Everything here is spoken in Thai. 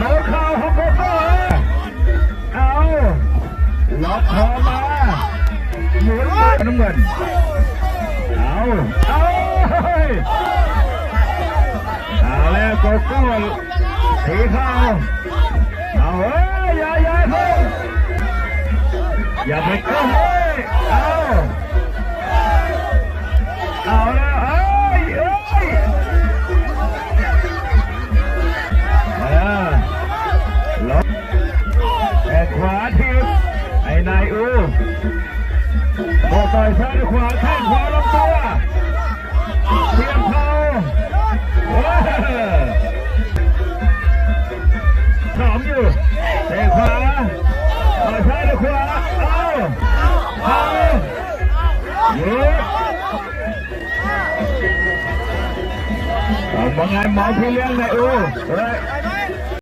โนข่าวของโกโก้เอาล็อกคอมาหมุนน้ำเงินเอาเอาเฮ้ยเอาแล้วโกโก้สีขาวเอาเฮ้ยอย่าอย่าเพิ่งอย่าไปก้มเฮ้ยเอา ต่อยซ้ายขวาแข้งขวาลำตัวเทียมเขาเออสองอยู่เตะขวาต่อยซ้ายขวาเอาเอาหยุดเอามาไงหมอพี่เลี้ยงนายอูเฮ้ย